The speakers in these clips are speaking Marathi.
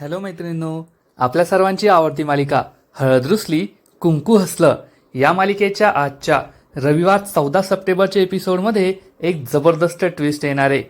हॅलो मैत्रिणींनो आपल्या सर्वांची आवडती मालिका हळद रुसली कुंकू हसलं या मालिकेच्या आजच्या रविवार चौदा सप्टेंबरच्या एपिसोडमध्ये एक जबरदस्त ट्विस्ट येणार आहे.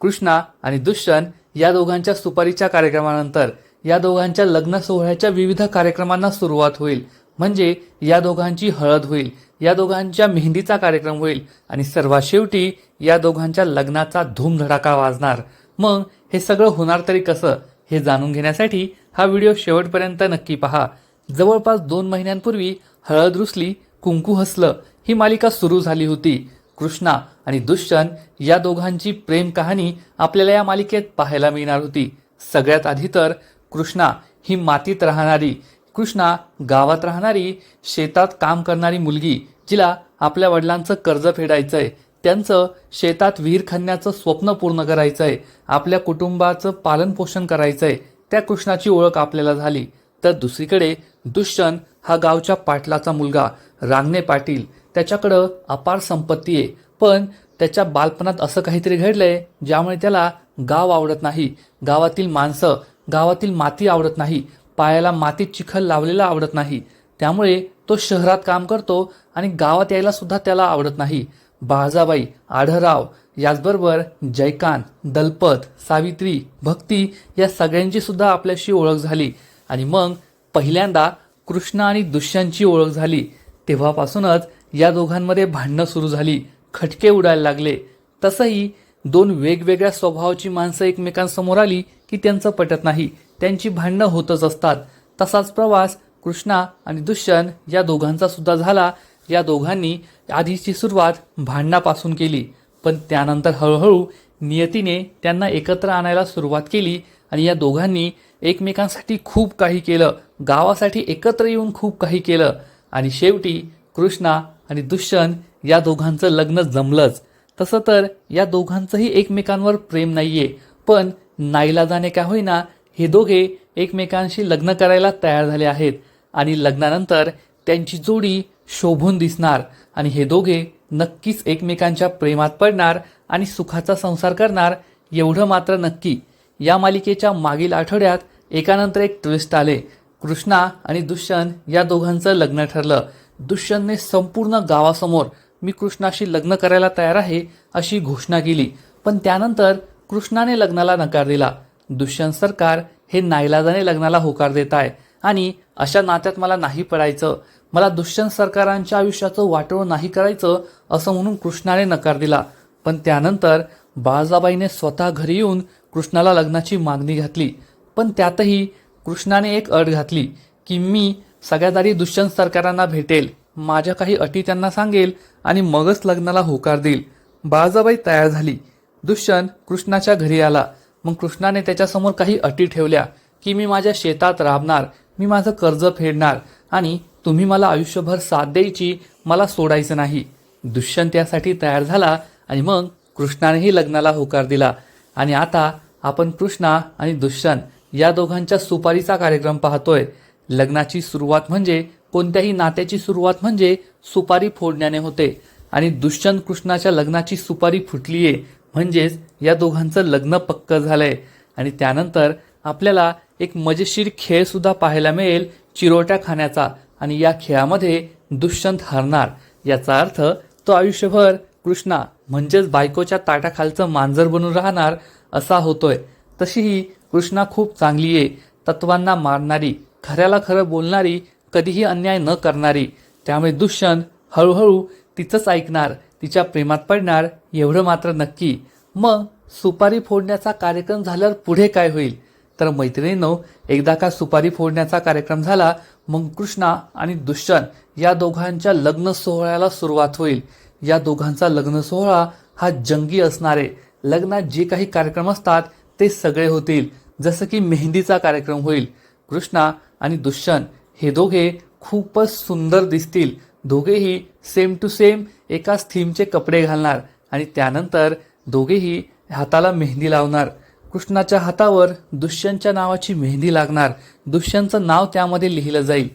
कृष्णा आणि दुष्यंत या दोघांच्या सुपारीच्या कार्यक्रमानंतर या दोघांच्या लग्न सोहळ्याच्या विविध कार्यक्रमांना सुरुवात होईल. म्हणजे या दोघांची हळद होईल या दोघांच्या मेहंदीचा कार्यक्रम होईल आणि सर्वात शेवटी या दोघांच्या लग्नाचा धूमधडाका वाजणार. मग हे सगळं होणार तरी कसं? हे जाणून घेण्यासाठी हा व्हिडिओ शेवटपर्यंत नक्की पहा. जवळपास दोन महिन्यांपूर्वी हळद रुसली कुंकू हसलं ही मालिका सुरू झाली होती. कृष्णा आणि दुष्यंत या दोघांची प्रेम कहाणी आपल्याला या मालिकेत पाहायला मिळणार होती. सगळ्यात आधी तर कृष्णा ही मातीत राहणारी कृष्णा गावात राहणारी शेतात काम करणारी मुलगी जिला आपल्या वडिलांचं कर्ज फेडायचंय. त्यांचं शेतात विहीर खणण्याचं स्वप्न पूर्ण करायचं आहे आपल्या कुटुंबाचं पालनपोषण करायचं आहे त्या कृष्णाची ओळख आपल्याला झाली. तर दुसरीकडे दुष्यंत हा गावच्या पाटलाचा मुलगा रांगणे पाटील. त्याच्याकडं अपार संपत्ती आहे. पण त्याच्या बालपणात असं काहीतरी घडलंय ज्यामुळे त्याला गाव आवडत नाही. गावातील माणसं गावातील माती आवडत नाही. पायाला मातीत चिखल लावलेला आवडत नाही. त्यामुळे तो शहरात काम करतो आणि गावात यायला सुद्धा त्याला आवडत नाही. बाळजाबाई आढराव याचबरोबर जयकांत दलपत सावित्री भक्ती या सगळ्यांची सुद्धा आपल्याशी ओळख झाली. आणि मग पहिल्यांदा कृष्ण आणि दुष्यांची ओळख झाली. तेव्हापासूनच या दोघांमध्ये भांडणं सुरू झाली. खटके उडायला लागले. तसंही दोन वेगवेगळ्या स्वभावाची माणसं एकमेकांसमोर आली की त्यांचं पटत नाही. त्यांची भांडणं होतच असतात. तसाच प्रवास कृष्णा आणि दुष्यंत या दोघांचा सुद्धा झाला. या दोघांनी आधीची सुरुवात भांडणापासून केली पण त्यानंतर हळूहळू नियतीने त्यांना एकत्र आणायला सुरुवात केली आणि या दोघांनी एकमेकांसाठी खूप काही केलं गावासाठी एकत्र येऊन खूप काही केलं आणि शेवटी कृष्णा आणि दुष्यंत या दोघांचं लग्न जमलंच. तसं तर या दोघांचंही एकमेकांवर प्रेम नाहीये पण नाईलाजाने काय होईना हे दोघे एकमेकांशी लग्न करायला तयार झाले आहेत आणि लग्नानंतर त्यांची जोडी शोभून दिसणार आणि हे दोघे नक्कीच एकमेकांच्या प्रेमात पडणार आणि सुखाचा संसार करणार एवढं मात्र नक्की. या मालिकेच्या मागील आठवड्यात एकानंतर एक ट्विस्ट आले. कृष्णा आणि दुष्यंत या दोघांचं लग्न ठरलं. दुष्यंतने संपूर्ण गावासमोर मी कृष्णाशी लग्न करायला तयार आहे अशी घोषणा केली. पण त्यानंतर कृष्णाने लग्नाला नकार दिला. दुष्यंत सरकार हे नाईलाजाने लग्नाला होकार देत आहे. आणि अशा नात्यात मला नाही पडायचं. मला दुष्यंत सरकारांच्या आयुष्याचं वाटोळ नाही करायचं असं म्हणून कृष्णाने नकार दिला. पण त्यानंतर बाळजाबाईने स्वतः घरी येऊन कृष्णाला लग्नाची मागणी घातली. पण त्यातही कृष्णाने एक अट घातली की मी सगळ्यात आधी दुष्यंत सरकारांना भेटेल माझ्या काही अटी त्यांना सांगेल आणि मगच लग्नाला होकार देईल. बाळजाबाई तयार झाली. दुष्यंत कृष्णाच्या घरी आला. मग कृष्णाने त्याच्यासमोर काही अटी ठेवल्या की मी माझ्या शेतात राबणार मी माझं कर्ज फेडणार आणि तुम्ही मला आयुष्यभर साथ द्यायची मला सोडायचं नाही. दुष्यंत यासाठी तयार झाला आणि मग कृष्णानेही लग्नाला होकार दिला. आणि आता आपण कृष्णा आणि दुष्यंत या दोघांच्या सुपारीचा कार्यक्रम पाहतोय. लग्नाची सुरुवात म्हणजे कोणत्याही नात्याची सुरुवात म्हणजे सुपारी फोडण्याने होते. आणि दुष्यंत कृष्णाच्या लग्नाची सुपारी फुटलीये म्हणजेच या दोघांचं लग्न पक्क झालंय. आणि त्यानंतर आपल्याला एक मजेशीर खेळसुद्धा पाहायला मिळेल चिरोट्या खाण्याचा. आणि या खेळामध्ये दुष्यंत हरणार. याचा अर्थ तो आयुष्यभर कृष्णा म्हणजेच बायकोच्या ताटाखालचं मांजर बनून राहणार असा होतोय. तशीही कृष्णा खूप चांगली आहे. तत्वांना मारणारी खऱ्याला खरं बोलणारी कधीही अन्याय न करणारी. त्यामुळे दुष्यंत हळूहळू तिचंच ऐकणार तिच्या प्रेमात पडणार एवढं मात्र नक्की. मग सुपारी फोडण्याचा कार्यक्रम झाल्यावर पुढे काय होईल? तर मैत्रिणींनो एकदा का सुपारी फोडण्याचा कार्यक्रम झाला मग कृष्णा आणि दुष्यंत या दोघांच्या लग्न सोहळ्याला सुरुवात होईल. या दोघांचा लग्न सोहळा हा जंगी असणारे. लग्नात जे काही कार्यक्रम असतात ते सगळे होतील. जसं की मेहंदीचा कार्यक्रम होईल. कृष्णा आणि दुष्यंत हे दोघे खूपच सुंदर दिसतील. दोघेही सेम टू सेम एकाच थीमचे कपडे घालणार आणि त्यानंतर दोघेही हाताला मेहंदी लावणार. कृष्णाच्या हातावर दुष्यंतच्या नावाची मेहंदी लागणार. दुष्यंतचं नाव त्यामध्ये लिहिलं जाईल.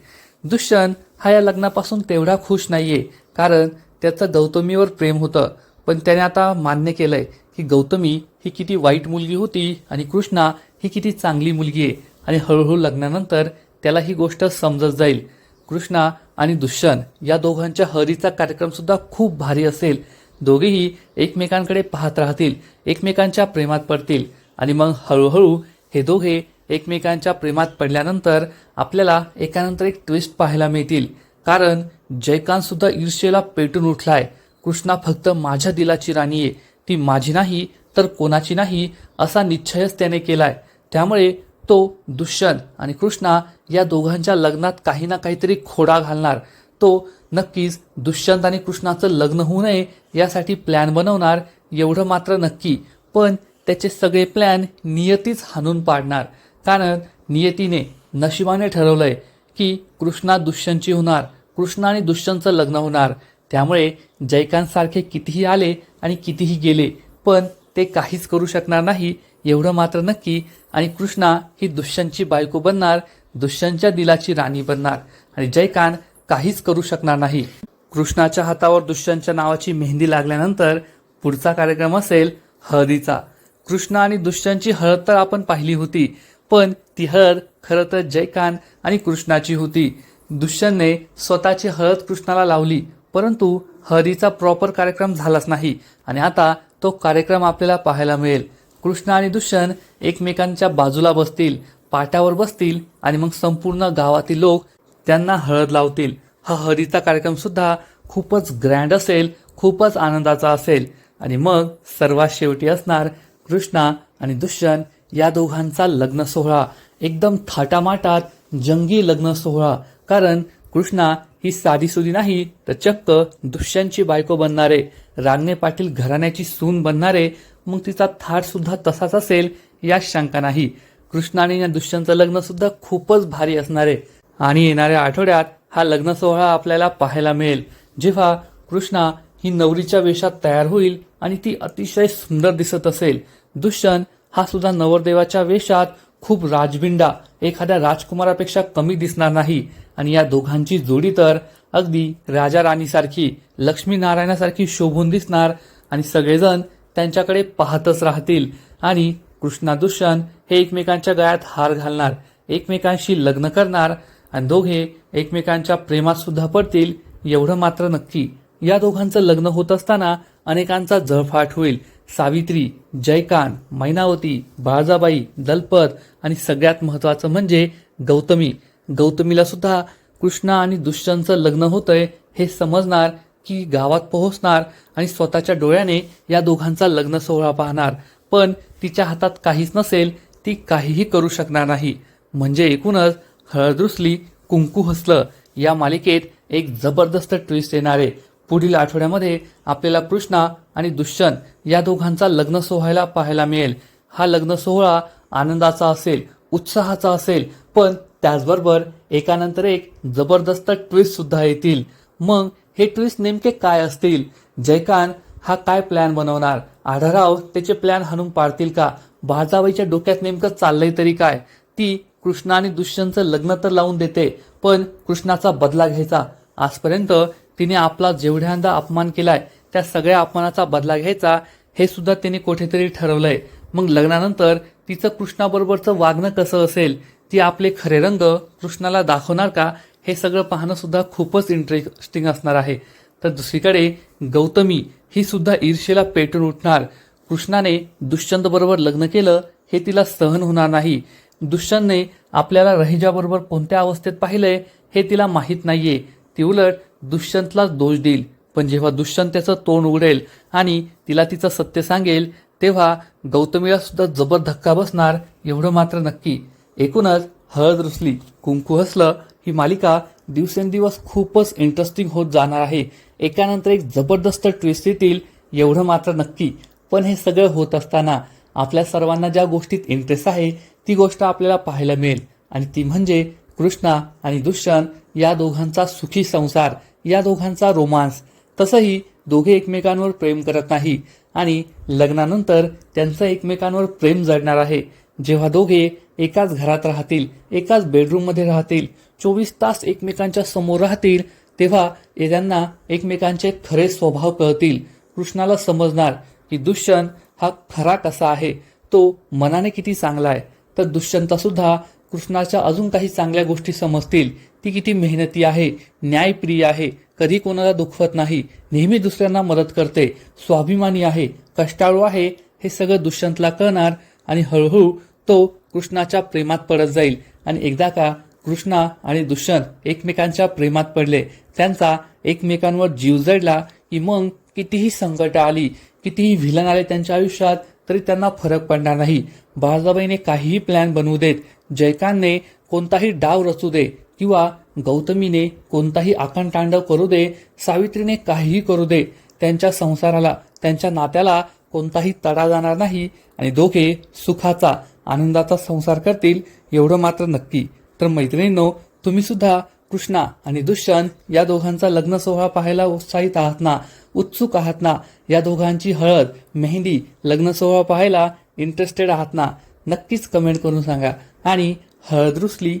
दुष्यंत हा या लग्नापासून तेवढा खुश नाहीये कारण त्याचं गौतमीवर प्रेम होतं. पण त्याने आता मान्य केलंय की गौतमी ही किती वाईट मुलगी होती आणि कृष्णा ही किती चांगली मुलगी आहे. आणि हळूहळू लग्नानंतर त्याला ही गोष्ट समजत जाईल. कृष्णा आणि दुष्यंत या दोघांच्या हरीचा कार्यक्रमसुद्धा खूप भारी असेल. दोघेही एकमेकांकडे पाहत राहतील एकमेकांच्या प्रेमात पडतील. आणि मग हळूहळू हे दोघे एकमेकांच्या प्रेमात पडल्यानंतर आपल्याला एकानंतर एक ट्विस्ट पाहायला मिळतील. कारण जयकांत सुद्धा ईर्ष्येला पेटून उठलाय. कृष्णा फक्त माझ्या दिलाची राणी आहे. ती माझी नाही तर कोणाची नाही असा निश्चयच त्याने केलाय. त्यामुळे तो दुष्यंत आणि कृष्णा या दोघांच्या लग्नात काही ना काहीतरी खोडा घालणार. तो नक्कीच दुष्यंत आणि कृष्णाचं लग्न होऊ नये यासाठी प्लॅन बनवणार एवढं मात्र नक्की. पण त्याचे सगळे प्लॅन नियतीच हाणून पाडणार. कारण नियतीने नशिबाने ठरवलंय की कृष्णा दुष्यंतची होणार कृष्णा आणि दुष्यंतचं लग्न होणार. त्यामुळे जयकांतसारखे कितीही आले आणि कितीही गेले पण ते काहीच करू शकणार नाही एवढं मात्र नक्की. आणि कृष्णा ही दुष्यंतची बायको बनणार दुष्यंतच्या दिलाची राणी बनणार. आणि जयकांत काहीच करू शकणार नाही. कृष्णाच्या हातावर दुष्यंतच्या नावाची मेहंदी लागल्यानंतर पुढचा कार्यक्रम असेल हळदीचा. कृष्ण आणि दुष्यंतची हळद तर आपण पाहिली होती पण ती हळद खरं तर जयकांत आणि कृष्णाची होती. दुष्यंतने स्वतःची हळद कृष्णाला लावली परंतु हळदीचा प्रॉपर कार्यक्रम झालाच नाही आणि आता तो कार्यक्रम आपल्याला पाहायला मिळेल. कृष्ण आणि दुष्यंत एकमेकांच्या बाजूला बसतील पाट्यावर बसतील आणि मग संपूर्ण गावातील लोक त्यांना हळद लावतील. हा हळदीचा कार्यक्रम सुद्धा खूपच ग्रँड असेल खूपच आनंदाचा असेल. आणि मग सर्वात शेवटी असणार कृष्णा आणि दुष्यंत या दोघांचा लग्न सोहळा. एकदम थाटामाटात जंगी लग्न सोहळा. कारण कृष्णा ही साधीसुधी नाही तर चक्क दुष्यांची बायको बनणारे रांगणे पाटील घराण्याची सून बनणारे मग तिचा थाट सुद्धा तसाच असेल या शंका नाही. कृष्णा आणि या दुष्यांचं लग्न सुद्धा खूपच भारी असणारे. आणि येणाऱ्या आठवड्यात हा लग्न सोहळा आपल्याला पाहायला मिळेल. जेव्हा कृष्णा ही नवरीच्या वेशात तयार होईल आणि ती अतिशय सुंदर दिसत असेल. दुष्यंत हा सुद्धा नवरदेवाच्या वेशात खूप राजबिंडा एखाद्या राजकुमारापेक्षा कमी दिसणार नाही. आणि या दोघांची जोडी तर अगदी राजा राणीसारखी लक्ष्मीनारायणासारखी शोभून दिसणार आणि सगळेजण त्यांच्याकडे पाहतच राहतील. आणि कृष्णा दुष्यंत हे एकमेकांच्या गळ्यात हार घालणार एकमेकांशी लग्न करणार आणि दोघे एकमेकांच्या प्रेमात सुद्धा पडतील एवढं मात्र नक्की. या दोघांचं लग्न होत असताना अनेकांचा जळफाट होईल. सावित्री जयकांत मैनावती बाळजाबाई दलपत आणि सगळ्यात महत्वाचं म्हणजे गौतमी. गौतमीला सुद्धा कृष्णा आणि दुष्यंतचं लग्न होतंय हे समजणार की गावात पोहोचणार आणि स्वतःच्या डोळ्याने या दोघांचा लग्न सोहळा पाहणार. पण तिच्या हातात काहीच नसेल ती काहीही करू शकणार नाही. म्हणजे एकूणच हळदुसली कुंकू हसलं. या मालिकेत एक जबरदस्त ट्विस्ट येणार आहे. पुढील आठवड्यामध्ये आपल्याला कृष्णा आणि दुष्यंत या दोघांचा लग्न सोहळ्याला पाहायला मिळेल. हा लग्न सोहळा आनंदाचा असेल उत्साहाचा असेल पण त्याचबरोबर एकानंतर एक जबरदस्त ट्विस्ट सुद्धा येतील. मग हे ट्विस्ट नेमके काय असतील? जयकांत हा काय प्लॅन बनवणार? आढराव त्याचे प्लॅन हाणून पाडतील का? बाजाबाईच्या डोक्यात नेमकं चाललंय तरी काय? ती कृष्णा आणि दुष्यंतचं लग्न तर लावून देते पण कृष्णाचा बदला घ्यायचा. आजपर्यंत तिने आपला जेवढ्यांदा अपमान केलाय त्या सगळ्या अपमानाचा बदला घ्यायचा हे सुद्धा तिने कुठेतरी ठरवलंय. मग लग्नानंतर तिचं कृष्णाबरोबरचं वागणं कसं असेल ती आपले खरे रंग कृष्णाला दाखवणार का हे सगळं पाहणं सुद्धा खूपच इंटरेस्टिंग असणार आहे. तर दुसरीकडे गौतमी ही सुद्धा ईर्षेला पेटून उठणार. कृष्णाने दुष्यंत बरोबर लग्न केलं हे तिला सहन होणार नाही. दुष्यंतने आपल्याला रहिजाबरोबर कोणत्या अवस्थेत पाहिलंय हे तिला माहीत नाहीये. ती उलट दुष्यंतला दोष देईल. पण जेव्हा दुष्यंत त्याचं तोंड उघडेल आणि तिला तिचं सत्य सांगेल तेव्हा गौतमीला सुद्धा जबर धक्का बसणार एवढं मात्र नक्की. एकूणच हळद रुसली कुंकू हसलं ही मालिका दिवसेंदिवस खूपच इंटरेस्टिंग होत जाणार आहे. एकानंतर एक जबरदस्त ट्विस्ट येतील एवढं मात्र नक्की. पण हे सगळं होत असताना आपल्या सर्वांना ज्या गोष्टीत इंटरेस्ट आहे ती गोष्ट आपल्याला पाहायला मिळेल. आणि ती म्हणजे कृष्णा आणि दुष्यंत या दोघांचा सुखी संसार. या दोघांचा रोमांस. तसंही दोघे एकमेकांवर प्रेम करत नाही आणि लग्नानंतर त्यांचं एकमेकांवर प्रेम जडणार आहे. जेव्हा दोघे एकाच घरात राहतील एकाच बेडरूममध्ये राहतील चोवीस तास एकमेकांच्या समोर राहतील तेव्हा त्यांना एकमेकांचे खरे स्वभाव कळतील. कृष्णाला समजणार की दुष्यंत हा खरा कसा आहे. तो मनाने किती चांगला आहे. तर दुष्यंतसुद्धा कृष्णाच्या अजून काही चांगल्या गोष्टी समजतील. ती किती मेहनती आहे न्यायप्रिय आहे कधी कोणाला दुखवत नाही नेहमी दुसऱ्यांना मदत करते स्वाभिमानी आहे कष्टाळू आहे हे सगळं दुष्यंतला कळणार आणि हळूहळू तो कृष्णाच्या प्रेमात पडत जाईल. आणि एकदा का कृष्णा आणि दुष्यंत एकमेकांच्या प्रेमात पडले त्यांचा एकमेकांवर जीव जडला की मग कितीही संकट आली कितीही विलन आले त्यांच्या आयुष्यात तरी त्यांना फरक पडणार नाही. बाळजाबाईने काहीही प्लॅन बनवू देत जयकांतने कोणताही डाव रचू दे किंवा गौतमीने कोणताही आकांतांडव करू दे सावित्रीने काहीही करू दे त्यांच्या संसाराला त्यांच्या नात्याला कोणताही तडा जाणार नाही आणि दोघे सुखाचा आनंदाचा संसार करतील एवढं मात्र नक्की. तर मैत्रिणींनो तुम्ही सुद्धा कृष्णा आणि दुष्यंत या दोघांचा लग्न सोहळा पाहायला उत्साहित आहात ना? उत्सुक आहात ना? या दोघांची हळद मेहंदी लग्न सोहळा पाहायला इंटरेस्टेड आहात ना? नक्कीच कमेंट करून सांगा. आणि हळद रुसली